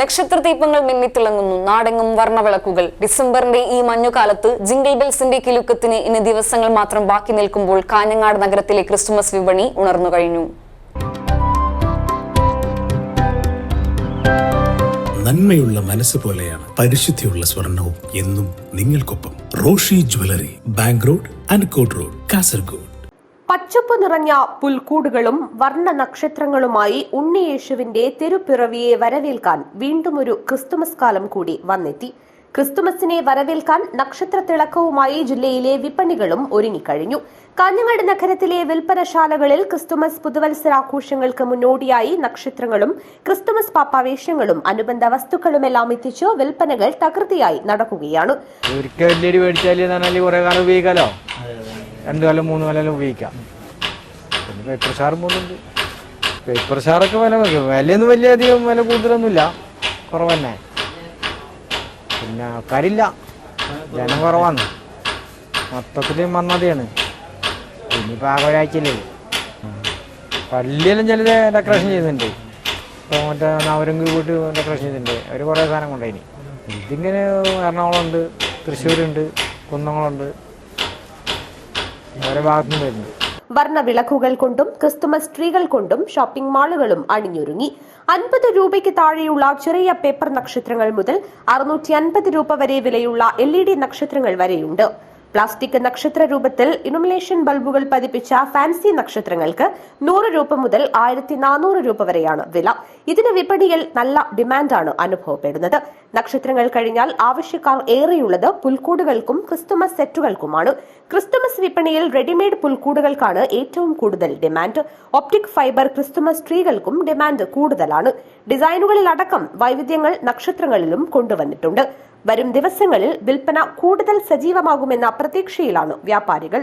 നക്ഷത്ര ദീപങ്ങൾ മിന്നിത്തിളങ്ങുന്നു നാടെങ്ങും വർണവിളക്കുകൾ. ഡിസംബറിന്റെ ഈ മഞ്ഞുകാലത്ത് ജിംഗിൾ ബെൽസിന്റെ കിലുക്കത്തിന് ഇനി ദിവസങ്ങൾ മാത്രം ബാക്കി നിൽക്കുമ്പോൾ കാഞ്ഞങ്ങാട് നഗരത്തിലെ ക്രിസ്തുമസ് വിപണി ഉണർന്നു കഴിഞ്ഞു. നന്മയുള്ള മനസ്സ് പോലെയാണ് പരിശുദ്ധിയുള്ള സ്വർണവും എന്നും നിങ്ങൾക്കൊപ്പം Roshi jewellery bank road അൻകോട്ട് road Kasaragod. പച്ചപ്പ് നിറഞ്ഞ പുൽക്കൂടുകളും വർണ നക്ഷത്രങ്ങളുമായി ഉണ്ണിയേശുവിന്റെ തെരുപ്പിറവിയെ വരവേൽക്കാൻ വീണ്ടും ഒരു ക്രിസ്തുമസ് കാലം കൂടി വന്നെത്തി. ക്രിസ്തുമസിനെ വരവേൽക്കാൻ നക്ഷത്ര തിളക്കവുമായി ജില്ലയിലെ വിപണികളും ഒരുങ്ങിക്കഴിഞ്ഞു. കാഞ്ഞങ്ങാട് നഗരത്തിലെ വിൽപ്പനശാലകളിൽ ക്രിസ്തുമസ് പുതുവത്സരാഘോഷങ്ങൾക്ക് മുന്നോടിയായി നക്ഷത്രങ്ങളും ക്രിസ്തുമസ് പാപ്പാവേശങ്ങളും അനുബന്ധ വസ്തുക്കളുമെല്ലാം എത്തിച്ച് വിൽപ്പനകൾ തകൃതിയായി നടക്കുകയാണ്. രണ്ട് കാലം മൂന്ന് കാലം ഉപയോഗിക്കാം. പിന്നെ പേപ്പർ ഷാർ പോലുണ്ട് പേപ്പർ ഷാറൊക്കെ വില വെക്കും വിലയൊന്നും വലിയ അധികം വില കൂടുതലൊന്നുമില്ല. കുറവ് തന്നെ പിന്നെ ആൾക്കാരില്ല. ജനം കുറവാണ്. മൊത്തത്തിൽ മന്നതയാണ് ഇനിയിപ്പോൾ ആകെ ഒരാഴ്ചയില്ലേ. പള്ളിയെല്ലാം ചിലത് ഡെക്കറേഷൻ ചെയ്യുന്നുണ്ട്. ഇപ്പോൾ മറ്റേ നവരങ്ക് പോയിട്ട് ഡെക്കറേഷൻ ചെയ്യുന്നുണ്ട്. അവർ കുറേ സാധനം കൊണ്ടുപോയി ഇതിങ്ങനെ എറണാകുളമുണ്ട് തൃശ്ശൂരുണ്ട് കുന്നങ്ങളുണ്ട് വർണവിളക്കുകൾ കൊണ്ടും ക്രിസ്തുമസ് ട്രീകൾ കൊണ്ടും ഷോപ്പിംഗ് മാളുകളും അണിഞ്ഞൊരുങ്ങി. അൻപത് രൂപയ്ക്ക് താഴെയുള്ള ചെറിയ പേപ്പർ നക്ഷത്രങ്ങൾ മുതൽ അറുന്നൂറ്റി അൻപത് രൂപ വരെ വിലയുള്ള എൽ ഇ ഡി നക്ഷത്രങ്ങൾ വരെയുണ്ട്. പ്ലാസ്റ്റിക് നക്ഷത്ര രൂപത്തിൽ ഇനുമിലേഷൻ ബൾബുകൾ പതിപ്പിച്ച ഫാൻസി നക്ഷത്രങ്ങൾക്ക് നൂറ് രൂപ മുതൽ ആയിരത്തി നാനൂറ് രൂപ വരെയാണ് വില. ഇതിന് വിപണിയിൽ നല്ല ഡിമാൻഡാണ് അനുഭവപ്പെടുന്നത്. നക്ഷത്രങ്ങൾ കഴിഞ്ഞാൽ ആവശ്യക്കാർ ഏറെയുള്ളത് പുൽക്കൂടുകൾക്കും ക്രിസ്തുമസ് സെറ്റുകൾക്കുമാണ്. ക്രിസ്തുമസ് വിപണിയിൽ റെഡിമെയ്ഡ് പുൽക്കൂടുകൾക്കാണ് ഏറ്റവും കൂടുതൽ ഡിമാൻഡ്. ഒപ്റ്റിക് ഫൈബർ ക്രിസ്തുമസ് ട്രീകൾക്കും ഡിമാൻഡ് കൂടുതലാണ്. ഡിസൈനുകളിലടക്കം വൈവിധ്യങ്ങൾ നക്ഷത്രങ്ങളിലും കൊണ്ടുവന്നിട്ടുണ്ട്. വരും ദിവസങ്ങളിൽ വിൽപ്പന കൂടുതൽ സജീവമാകുമെന്ന പ്രതീക്ഷയിലാണ് വ്യാപാരികൾ.